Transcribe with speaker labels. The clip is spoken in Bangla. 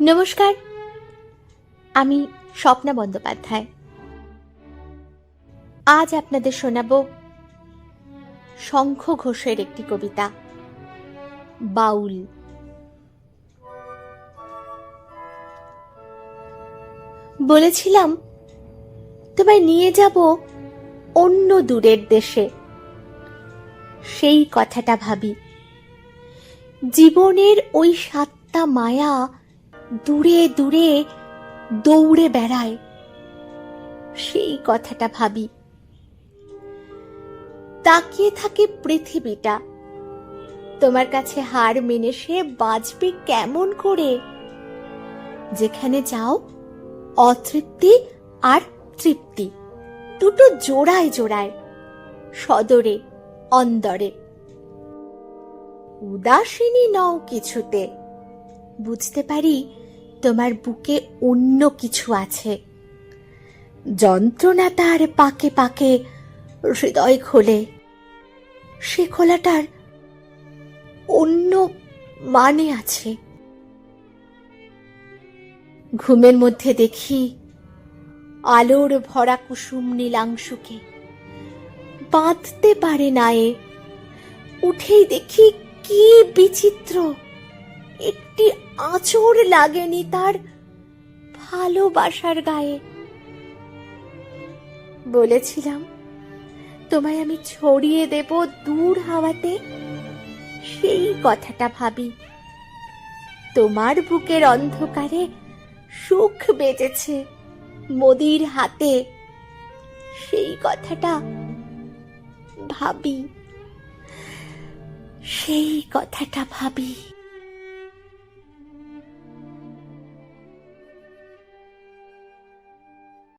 Speaker 1: নমস্কার, আমি স্বপ্না বন্দ্যোপাধ্যায়। আজ আপনাদের শোনাব শঙ্খ ঘোষের একটি কবিতা, বাউল। বলেছিলাম, তোমায় নিয়ে যাব অন্য দূরের দেশে। সেই কথাটা ভাবি। জীবনের ওই সাতটা মায়া দূরে দূরে দৌড়ে বেড়ায়। সেই কথাটা ভাবি। তাকিয়ে থাকে পৃথিবীটা। তোমার কাছে হার মেনে সে বাঁচবে কেমন করে? যেখানে যাও, অতৃপ্তি আর তৃপ্তি দুটো জোড়ায় জোড়ায়, সদরে, অন্দরে। উদাসীনী নও কিছুতে। বুঝতে পারি তোমার বুকে অন্য কিছু আছে। যন্ত্রণা তার পাকে পাকে হৃদয় খোলে। সে খোলাটার অন্য মানে আছে। ঘুমের মধ্যে দেখি আলোর ভরা কুসুম নীলাংশুকে। বাঁধতে পারে না এ। উঠেই দেখি কি বিচিত্র। একটি আঁচড় লাগেনি তার ভালোবাসার গায়ে। বলেছিলাম, তোমায় আমি ছড়িয়ে দেব দূর হাওয়াতে। সেই কথাটা ভাবি। তোমার বুকের অন্ধকারে সুখ বেজেছে মোদির হাতে। সেই কথাটা ভাবি। সেই কথাটা ভাবি।